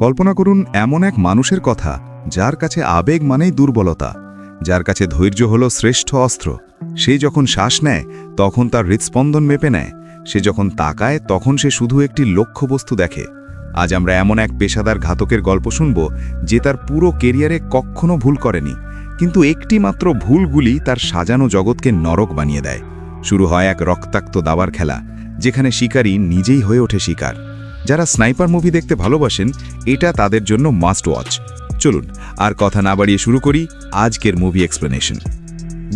কল্পনা করুন এমন এক মানুষের কথা, যার কাছে আবেগ মানেই দুর্বলতা, যার কাছে ধৈর্য হলো শ্রেষ্ঠ অস্ত্র। সে যখন শ্বাস নেয়, তখন তার হৃৎস্পন্দন মেপে নেয়। সে যখন তাকায়, তখন সে শুধু একটি লক্ষ্যবস্তু দেখে। আজ আমরা এমন এক পেশাদার ঘাতকের গল্প শুনব, যে তার পুরো কেরিয়ারে কখনো ভুল করেনি, কিন্তু একটি মাত্র ভুলগুলি তার সাজানো জগৎকে নরক বানিয়ে দেয়। শুরু হয় এক রক্তাক্ত দাবার খেলা, যেখানে শিকারী নিজেই হয়ে ওঠে শিকার। যারা স্নাইপার মুভি দেখতে ভালোবাসেন, এটা তাদের জন্য মাস্ট ওয়াচ চলুন, আর কথা না বাড়িয়ে শুরু করি আজকের মুভি এক্সপ্লেনেশন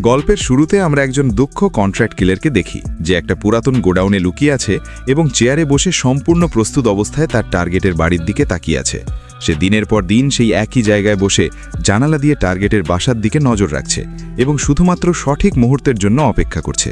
গল্পের শুরুতে আমরা একজন দক্ষ কন্ট্রাক্ট কিলারকে দেখি, যে একটা পুরাতন গোডাউনে লুকিয়ে আছে এবং চেয়ারে বসে সম্পূর্ণ প্রস্তুত অবস্থায় তার টার্গেটের বাড়ির দিকে তাকিয়ে আছে। সে দিনের পর দিন সেই একই জায়গায় বসে জানালা দিয়ে টার্গেটের বাসার দিকে নজর রাখছে এবং শুধুমাত্র সঠিক মুহূর্তের জন্য অপেক্ষা করছে।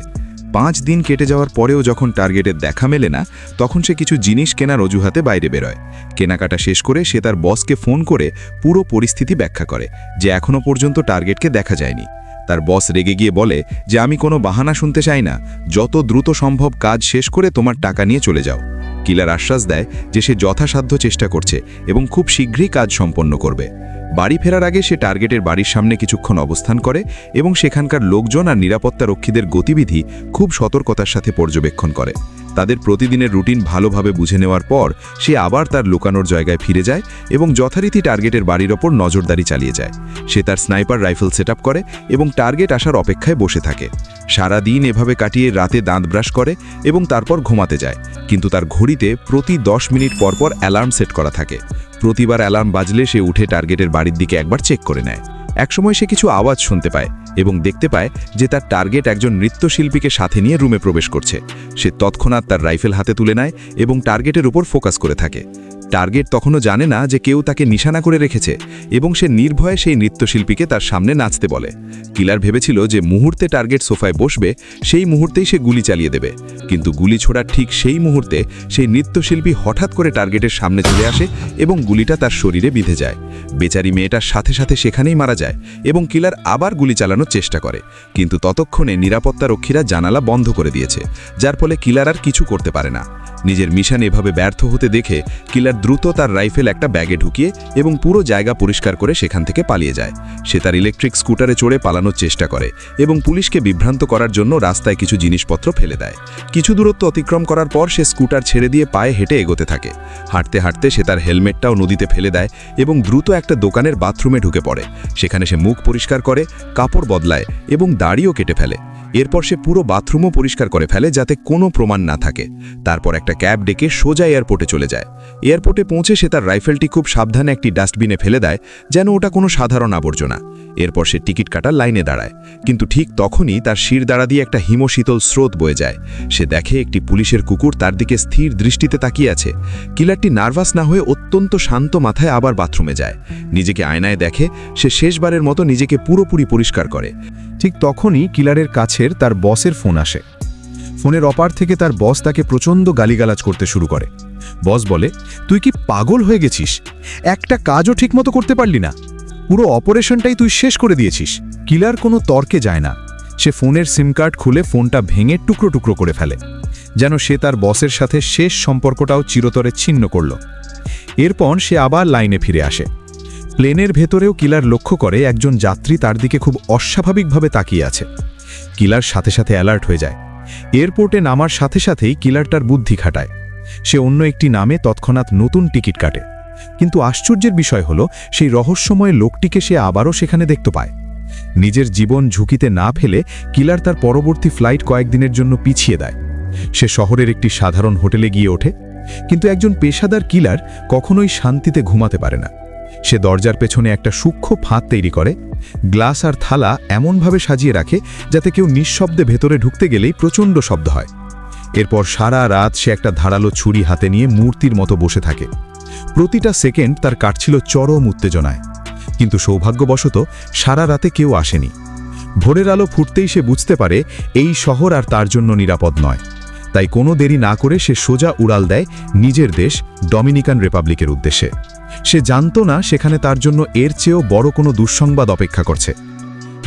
পাঁচ দিন কেটে যাওয়ার পরেও যখন টার্গেটের দেখা মেলে না, তখন সে কিছু জিনিস কেনার অজুহাতে বাইরে বেরোয়। কেনাকাটা শেষ করে সে তার বসকে ফোন করে পুরো পরিস্থিতি ব্যাখ্যা করে, যে এখনও পর্যন্ত টার্গেটকে দেখা যায়নি। তার বস রেগে গিয়ে বলে, যে আমি কোনো বাহানা শুনতে চাই না। যত দ্রুত সম্ভব কাজ শেষ করে তোমার টাকা নিয়ে চলে যাও। কিলার আশ্বাস দেয় যে সে যথাসাধ্য চেষ্টা করছে এবং খুব শীঘ্রই কাজ সম্পন্ন করবে। বাড়ি ফেরার আগে সে টার্গেটের বাড়ির সামনে কিছুক্ষণ অবস্থান করে এবং সেখানকার লোকজন আর নিরাপত্তা রক্ষীদের গতিবিধি খুব সতর্কতার সাথে পর্যবেক্ষণ করে। তাদের প্রতিদিনের রুটিন ভালোভাবে বুঝে নেওয়ার পর সে আবার তার লুকানোর জায়গায় ফিরে যায় এবং যথারীতি টার্গেটের বাড়ির ওপর নজরদারি চালিয়ে যায়। সে তার স্নাইপার রাইফেল সেট করে এবং টার্গেট আসার অপেক্ষায় বসে থাকে। সারা দিন এভাবে কাটিয়ে রাতে দাঁত ব্রাশ করে এবং তারপর ঘুমাতে যায়। কিন্তু তার ঘড়িতে প্রতি দশ মিনিট পর পর অ্যালার্ম সেট করা থাকে। প্রতিবার অ্যালার্ম বাজলে সে উঠে টার্গেটের বাড়ির দিকে একবার চেক করে নেয়। একসময় সে কিছু আওয়াজ শুনতে পায়। এবং দেখতে পায় যে তার টার্গেট একজন নৃত্যশিল্পীকে সাথে নিয়ে রুমে প্রবেশ করছে। সে তৎক্ষণাৎ তার রাইফেল হাতে তুলে নেয় এবং টার্গেটের উপর ফোকাস করে থাকে। টার্গেট তখনও জানে না যে কেউ তাকে নিশানা করে রেখেছে এবং সে নির্ভয়ে সেই নৃত্যশিল্পীকে তার সামনে নাচতে বলে। কিলার ভেবেছিল যে মুহূর্তে টার্গেট সোফায় বসবে, সেই মুহূর্তেই সে গুলি চালিয়ে দেবে। কিন্তু গুলি ছোড়ার ঠিক সেই মুহূর্তে সেই নৃত্যশিল্পী হঠাৎ করে টার্গেটের সামনে চলে আসে এবং গুলিটা তার শরীরে বিঁধে যায়। বেচারি মেয়েটার সাথে সাথে সেখানেই মারা যায় এবং কিলার আবার গুলি চালানোর চেষ্টা করে। কিন্তু ততক্ষণে নিরাপত্তা রক্ষীরা জানালা বন্ধ করে দিয়েছে, যার ফলে কিলার আর কিছু করতে পারে না। নিজের মিশন এভাবে ব্যর্থ হতে দেখে কিলার দ্রুত তার রাইফেল একটা ব্যাগে ঢুকিয়ে এবং পুরো জায়গা পরিষ্কার করে সেখান থেকে পালিয়ে যায়। সে তার ইলেকট্রিক স্কুটারে চড়ে পালানোর চেষ্টা করে এবং পুলিশকে বিভ্রান্ত করার জন্য রাস্তায় কিছু জিনিসপত্র ফেলে দেয়। কিছু দূরত্ব অতিক্রম করার পর সে স্কুটার ছেড়ে দিয়ে পায়ে হেঁটে এগোতে থাকে। হাঁটতে হাঁটতে সে তার হেলমেটটাও নদীতে ফেলে দেয় এবং দ্রুত একটা দোকানের বাথরুমে ঢুকে পড়ে। সেখানে সে মুখ পরিষ্কার করে, কাপড় বদলায় এবং দাড়িও কেটে ফেলে। এরপর সে পুরো বাথরুমও পরিষ্কার করে ফেলে যাতে কোনো প্রমাণ না থাকে। তারপর একটা ক্যাব ডেকে সোজা এয়ারপোর্টে চলে যায়। এয়ারপোর্টে পৌঁছে সে তার রাইফেলটি খুব সাবধানে একটি ডাস্টবিনে ফেলে দেয়, যেন ওটা কোনো সাধারণ আবর্জনা। এরপর সে টিকিট কাটার লাইনে দাঁড়ায়। কিন্তু ঠিক তখনই তার শির দাঁড়া দিয়ে একটা হিমশীতল স্রোত বয়ে যায়। সে দেখে একটি পুলিশের কুকুর তার দিকে স্থির দৃষ্টিতে তাকিয়ে আছে। কিলারটি নার্ভাস না হয়ে অত্যন্ত শান্ত মাথায় আবার বাথরুমে যায়। নিজেকে আয়নায় দেখে সে শেষবারের মতো নিজেকে পুরোপুরি পরিষ্কার করে। ঠিক তখনই কিলারের কাছের তার বসের ফোন আসে। ফোনের অপার থেকে তার বস তাকে প্রচণ্ড গালিগালাজ করতে শুরু করে। বস বলে, তুই কি পাগল হয়ে গেছিস? একটা কাজও ঠিকমতো করতে পারলি না। পুরো অপারেশনটাই তুই শেষ করে দিয়েছিস। কিলার কোনো তর্কে যায় না। সে ফোনের সিম কার্ড খুলে ফোনটা ভেঙে টুকরো টুকরো করে ফেলে। যেন সে তার বসের সাথে শেষ সম্পর্কটাও চিরতরে ছিন্ন করল। এরপর সে আবার লাইনে ফিরে আসে। প্লেনের ভেতরেও কিলার লক্ষ্য করে একজন যাত্রী তার দিকে খুব অস্বাভাবিকভাবে তাকিয়ে আছে। কিলার সাথে সাথে অ্যালার্ট হয়ে যায়। এয়ারপোর্টে নামার সাথে সাথেই কিলার তার বুদ্ধি খাটায়। সে অন্য একটি নামে তৎক্ষণাৎ নতুন টিকিট কাটে। কিন্তু আশ্চর্যের বিষয় হল, সেই রহস্যময় লোকটিকে সে আবারও সেখানে দেখতে পায়। নিজের জীবন ঝুঁকিতে না ফেলে কিলার তার পরবর্তী ফ্লাইট কয়েকদিনের জন্য পিছিয়ে দেয়। সে শহরের একটি সাধারণ হোটেলে গিয়ে ওঠে। কিন্তু একজন পেশাদার কিলার কখনোই শান্তিতে ঘুমাতে পারে না। সে দরজার পেছনে একটা সূক্ষ্ম ফাঁদ তৈরি করে, গ্লাস আর থালা এমনভাবে সাজিয়ে রাখে যাতে কেউ নিঃশব্দে ভেতরে ঢুকতে গেলেই প্রচণ্ড শব্দ হয়। এরপর সারা রাত সে একটা ধারালো ছুরি হাতে নিয়ে মূর্তির মতো বসে থাকে। প্রতিটা সেকেন্ড তার কাটছিল চরম উত্তেজনায়। কিন্তু সৌভাগ্যবশত সারা রাতে কেউ আসেনি। ভোরের আলো ফুটতেই সে বুঝতে পারে এই শহর আর তার জন্য নিরাপদ নয়। তাই কোনো দেরি না করে সে সোজা উড়াল দেয় নিজের দেশ ডমিনিকান রিপাবলিকের উদ্দেশ্যে। সে জানত না সেখানে তার জন্য এর চেয়েও বড় কোনো দুঃসংবাদ অপেক্ষা করছে।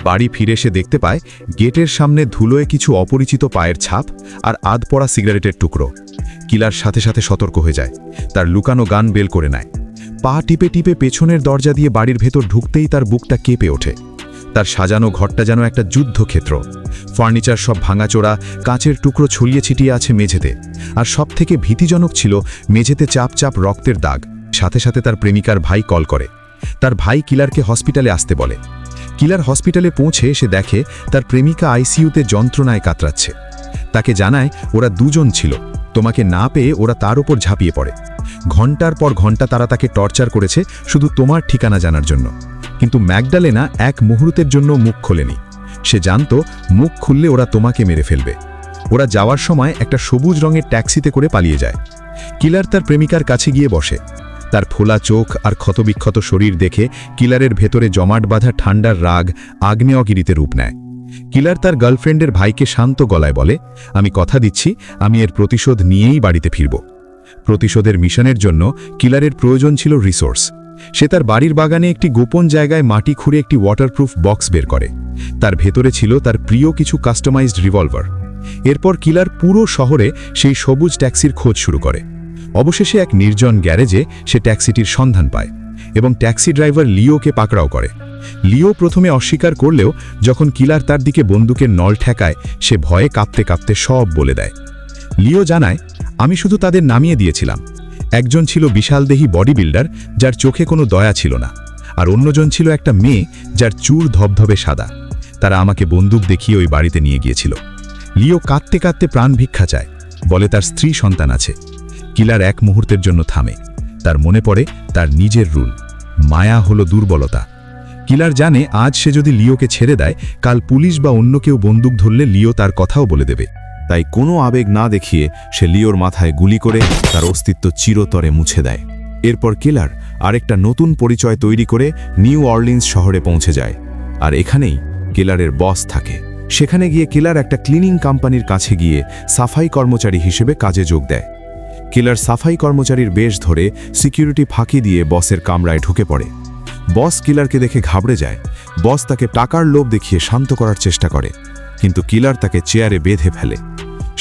বাড়ি ফিরে সে দেখতে পায়, গেটের সামনে ধুলোয় কিছু অপরিচিত পায়ের ছাপ আর আধ পড়া সিগারেটের টুকরো। কিলার সাথে সাথে সতর্ক হয়ে যায়। তার লুকানো গান বেল করে নেয়। পা টিপে টিপে পেছনের দরজা দিয়ে বাড়ির ভেতর ঢুকতেই তার বুকটা কেঁপে ওঠে। তার সাজানো ঘরটা যেন একটা যুদ্ধক্ষেত্র। ফার্নিচার সব ভাঙাচোড়া কাঁচের টুকরো ছড়িয়ে ছিটিয়ে আছে মেঝেতে। আর সব থেকে ভীতিজনক ছিল মেঝেতে চাপ চাপ রক্তের দাগ। সাথে সাথে তার প্রেমিকার ভাই কল করে। তার ভাই কিলারকে হসপিটালে আসতে বলে। কিলার হসপিটালে পৌঁছে সে দেখে তার প্রেমিকা আইসিইউতে যন্ত্রণায় কাতরাচ্ছে। তাকে জানায়, ওরা দুজন ছিল। তোমাকে না পেয়ে ওরা তার ওপর ঝাঁপিয়ে পড়ে। ঘণ্টার পর ঘণ্টা তারা তাকে টর্চার করেছে শুধু তোমার ঠিকানা জানার জন্য। কিন্তু ম্যাকডালেনা এক মুহূর্তের জন্য মুখ খোলেনি। সে জানত, মুখ খুললে ওরা তোমাকে মেরে ফেলবে। ওরা যাওয়ার সময় একটা সবুজ রঙের ট্যাক্সিতে করে পালিয়ে যায়। কিলার তার প্রেমিকার কাছে গিয়ে বসে। তার ফোলা চোখ আর ক্ষতবিক্ষত শরীর দেখে কিলারের ভেতরে জমাট বাঁধা ঠান্ডার রাগ আগ্নেয়গিরিতে রূপ নেয়। কিলার তার গার্লফ্রেন্ডের ভাইকে শান্ত গলায় বলে, আমি কথা দিচ্ছি, আমি এর প্রতিশোধ নিয়েই বাড়িতে ফিরব। প্রতিশোধের মিশনের জন্য কিলারের প্রয়োজন ছিল রিসোর্স। সে তার বাড়ির বাগানে একটি গোপন জায়গায় মাটি খুঁড়ে একটি ওয়াটারপ্রুফ বক্স বের করে। তার ভেতরে ছিল তার প্রিয় কিছু কাস্টমাইজড রিভলভার। এরপর কিলার পুরো শহরে সেই সবুজ ট্যাক্সির খোঁজ শুরু করে। অবশেষে এক নির্জন গ্যারেজে সে ট্যাক্সিটির সন্ধান পায় এবং ট্যাক্সি ড্রাইভার লিওকে পাকড়াও করে। লিও প্রথমে অস্বীকার করলেও যখন কিলার তার দিকে বন্দুকের নল ঠেকায়, সে ভয়ে কাঁপতে কাঁপতে সব বলে দেয়। লিও জানায়, আমি শুধু তাদের নামিয়ে দিয়েছিলাম। একজন ছিল বিশালদেহী বডি বিল্ডার যার চোখে কোনো দয়া ছিল না, আর অন্যজন ছিল একটা মেয়ে যার চুর ধবধবে সাদা। তারা আমাকে বন্দুক দেখিয়ে ওই বাড়িতে নিয়ে গিয়েছিল। লিও কাঁদতে কাঁদতে প্রাণ ভিক্ষা চায়, বলে তার স্ত্রী সন্তান আছে। কিলার এক মুহূর্তের জন্য থামে। তার মনে পড়ে তার নিজের রুল। মায়া হলো দুর্বলতা। কিলার জানে আজ সে যদি লিওকে ছেড়ে দেয়, কাল পুলিশ বা অন্য কেউ বন্দুক ধরলে লিও তার কথাও বলে দেবে। তাই কোনো আবেগ না দেখিয়ে সে লিওর মাথায় গুলি করে তার অস্তিত্ব চিরতরে মুছে দেয়। এরপর কিলার আরেকটা নতুন পরিচয় তৈরি করে নিউ অর্লিন্স শহরে পৌঁছে যায়। আর এখানেই কিলারের বস থাকে। সেখানে গিয়ে কিলার একটা ক্লিনিং কোম্পানির কাছে গিয়ে সাফাই কর্মচারী হিসেবে কাজে যোগ দেয়। কিলার সাফাই কর্মচারীর বেশ ধরে সিকিউরিটি ফাঁকি দিয়ে বসের কামরায় ঢুকে পড়ে। বস কিলারকে দেখে ঘাবড়ে যায়। বস তাকে টাকার লোভ দেখিয়ে শান্ত করার চেষ্টা করে, কিন্তু কিলার তাকে চেয়ারে বেঁধে ফেলে।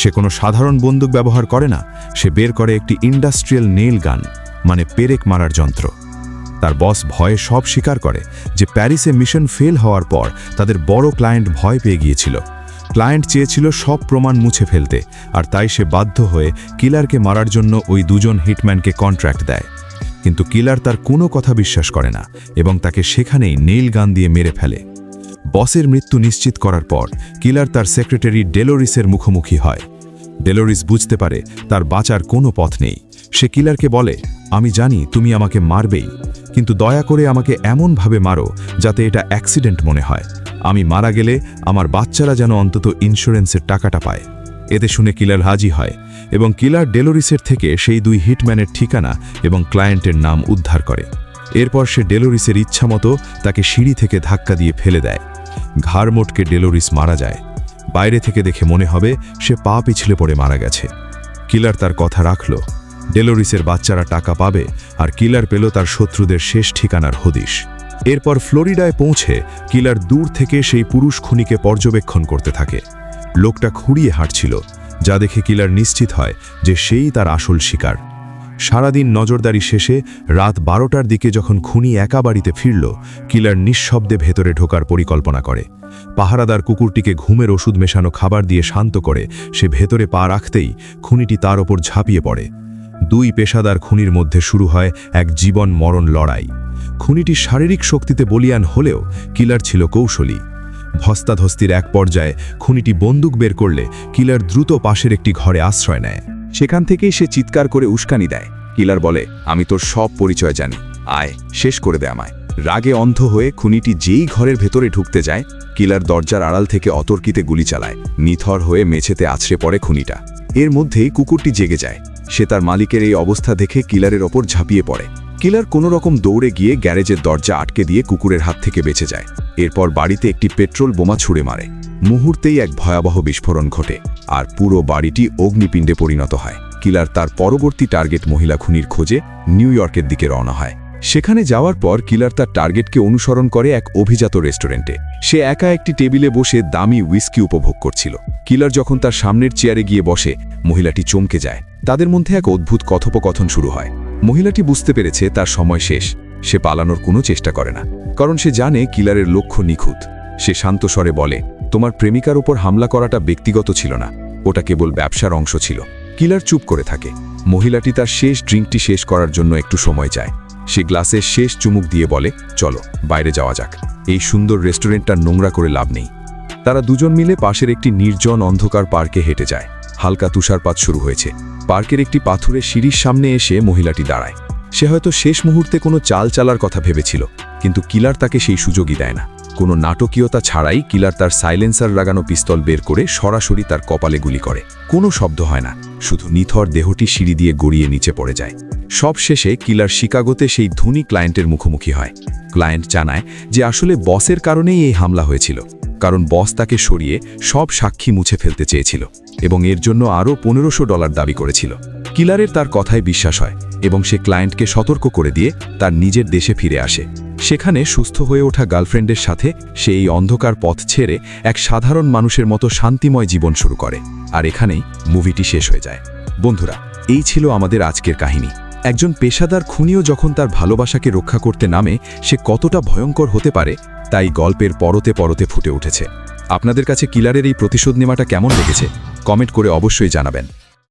সে কোনো সাধারণ বন্দুক ব্যবহার করে না, সে বের করে একটি ইন্ডাস্ট্রিয়াল নেইল গান মানে পেরেক মারার যন্ত্র। তার বস ভয়ে সব স্বীকার করে যে প্যারিসে মিশন ফেল হওয়ার পর তাদের বড় ক্লায়েন্ট ভয় পেয়ে গিয়েছিল। ক্লায়েন্ট চেয়েছিল সব প্রমাণ মুছে ফেলতে, আর তাই সে বাধ্য হয়ে কিলারকে মারার জন্য ওই দুজন হিটম্যানকে কন্ট্রাক্ট দেয়। কিন্তু কিলার তার কোনো কথা বিশ্বাস করে না এবং তাকে সেখানেই নীল গান দিয়ে মেরে ফেলে। বসের মৃত্যু নিশ্চিত করার পর কিলার তার সেক্রেটারি ডেলোরিসের মুখোমুখি হয়। ডেলোরিস বুঝতে পারে তার বাঁচার কোনো পথ নেই। সে কিলারকে বলে আমি জানি তুমি আমাকে মারবেই, কিন্তু দয়া করে আমাকে এমনভাবে মারো যাতে এটা অ্যাক্সিডেন্ট মনে হয়। আমি মারা গেলে আমার বাচ্চারা যেন অন্তত ইন্স্যুরেন্সের টাকাটা পায়। এতে শুনে কিলার হাজি হয় এবং কিলার ডেলোরিসের থেকে সেই দুই হিটম্যানের ঠিকানা এবং ক্লায়েন্টের নাম উদ্ধার করে। এরপর সে ডেলোরিসের ইচ্ছামতো তাকে সিঁড়ি থেকে ধাক্কা দিয়ে ফেলে দেয়। ঘাড় মোটকে ডেলোরিস মারা যায়। বাইরে থেকে দেখে মনে হবে সে পা পিছলে পড়ে মারা গেছে। কিলার তার কথা রাখল। ডেলোরিসের বাচ্চারা টাকা পাবে আর কিলার পেল তার শত্রুদের শেষ ঠিকানার হদিশ। এরপর ফ্লোরিডায় পৌঁছে কিলার দূর থেকে সেই পুরুষ খুনিকে পর্যবেক্ষণ করতে থাকে। লোকটা খুঁড়িয়ে হাঁটছিল, যা দেখে কিলার নিশ্চিত হয় যে সেই তার আসল শিকার। সারাদিন নজরদারি শেষে রাত বারোটার দিকে যখন খুনি একা বাড়িতে ফিরল, কিলার নিঃশব্দে ভেতরে ঢোকার পরিকল্পনা করে। পাহারাদার কুকুরটিকে ঘুমের ওষুধ মেশানো খাবার দিয়ে শান্ত করে সে ভেতরে পা রাখতেই খুনিটি তার ওপর ঝাঁপিয়ে পড়ে। দুই পেশাদার খুনির মধ্যে শুরু হয় এক জীবন মরণ লড়াই। খুনিটি শারীরিক শক্তিতে বলিয়ান হলেও কিলার ছিল কৌশলী। ধস্তাধস্তির এক পর্যায়ে খুনিটি বন্দুক বের করলে কিলার দ্রুত পাশের একটি ঘরে আশ্রয় নেয়। সেখান থেকেই সে চিৎকার করে উস্কানি দেয়। কিলার বলে, আমি তোর সব পরিচয় জানি। আয়, শেষ করে দে আমায়। রাগে অন্ধ হয়ে খুনিটি যেই ঘরের ভেতরে ঢুকতে যায়, কিলার দরজার আড়াল থেকে অতর্কিতে গুলি চালায়। নিথর হয়ে মেঝেতে আছড়ে পড়ে খুনিটা। এর মধ্যেই কুকুরটি জেগে যায়। সে তার মালিকের এই অবস্থা দেখে কিলারের ওপর ঝাঁপিয়ে পড়ে। কিলার কোনো রকম দৌড়ে গিয়ে গ্যারেজের দরজা আটকে দিয়ে কুকুরের হাত থেকে বেঁচে যায়। এরপর বাড়িতে একটি পেট্রোল বোমা ছুড়ে মারে। মুহূর্তেই এক ভয়াবহ বিস্ফোরণ ঘটে আর পুরো বাড়িটি অগ্নিপিণ্ডে পরিণত হয়। কিলার তার পরবর্তী টার্গেট মহিলা খুনির খোঁজে নিউ ইয়র্কের দিকে রওনা হয়। সেখানে যাওয়ার পর কিলার তার টার্গেটকে অনুসরণ করে এক অভিজাত রেস্টুরেন্টে। সে একা একটি টেবিলে বসে দামি উইস্কি উপভোগ করছিল। কিলার যখন তার সামনের চেয়ারে গিয়ে বসে, মহিলাটি চমকে যায়। তাদের মধ্যে এক অদ্ভুত কথোপকথন শুরু হয়। মহিলাটি বুঝতে পেরেছে তার সময় শেষ। সে পালানোর কোনো চেষ্টা করে না। কারণ সে জানে কিলারের লক্ষ্য নিখুঁত। সে শান্ত স্বরে বলে, তোমার প্রেমিকার উপর হামলা করাটা ব্যক্তিগত ছিল না। ওটা কেবল ব্যবসার অংশ ছিল কিলার চুপ করে থাকে। মহিলাটি তার শেষ ড্রিঙ্কটি শেষ করার জন্য একটু সময় চায়। সে গ্লাসের শেষ চুমুক দিয়ে বলে, চলো, বাইরে যাওয়া যাক। এই সুন্দর রেস্টুরেন্টটা নোংরা করে লাভ নেই। তারা দুজন মিলে পাশের একটি নির্জন অন্ধকার পার্কে হেঁটে যায়। হালকা তুষারপাত শুরু হয়েছে। পার্কের একটি পাথুরের সিঁড়ির সামনে এসে মহিলাটি দাঁড়ায়। সে হয়তো শেষ মুহূর্তে কোনো চাল চালার কথা ভেবেছিল, কিন্তু কিলার তাকে সেই সুযোগই দেয় না। কোনো নাটকীয়তা ছাড়াই কিলার তার সাইলেন্সার লাগানো পিস্তল বের করে সরাসরি তার কপালে গুলি করে। কোনো শব্দ হয় না, শুধু নিথর দেহটি সিঁড়ি দিয়ে গড়িয়ে নিচে পড়ে যায়। সব শেষে কিলার শিকাগোতে সেই ধনী ক্লায়েন্টের মুখোমুখি হয়। ক্লায়েন্ট জানায় যে আসলে বসের কারণেই এই হামলা হয়েছিল। কারণ বস তাকে সরিয়ে সব সাক্ষী মুছে ফেলতে চেয়েছিল এবং এর জন্য আরও পনেরোশো ডলার দাবি করেছিল। কিলারের তার কথায় বিশ্বাস হয় এবং সে ক্লায়েন্টকে সতর্ক করে দিয়ে তার নিজের দেশে ফিরে আসে। সেখানে সুস্থ হয়ে ওঠা গার্লফ্রেন্ডের সাথে সে এই অন্ধকার পথ ছেড়ে এক সাধারণ মানুষের মতো শান্তিময় জীবন শুরু করে, আর এখানেই মুভিটি শেষ হয়ে যায়। বন্ধুরা, এই ছিল আমাদের আজকের কাহিনী। একজন পেশাদার খুনিও যখন তার ভালোবাসাকে রক্ষা করতে নামে, সে কতটা ভয়ঙ্কর হতে পারে, তাই গল্পের পরতে পরতে ফুটে উঠেছে। আপনাদের কাছে কিলারের এই প্রতিশোধ নেওয়াটা কেমন লেগেছে? কমেন্ট করে অবশ্যই জানাবেন।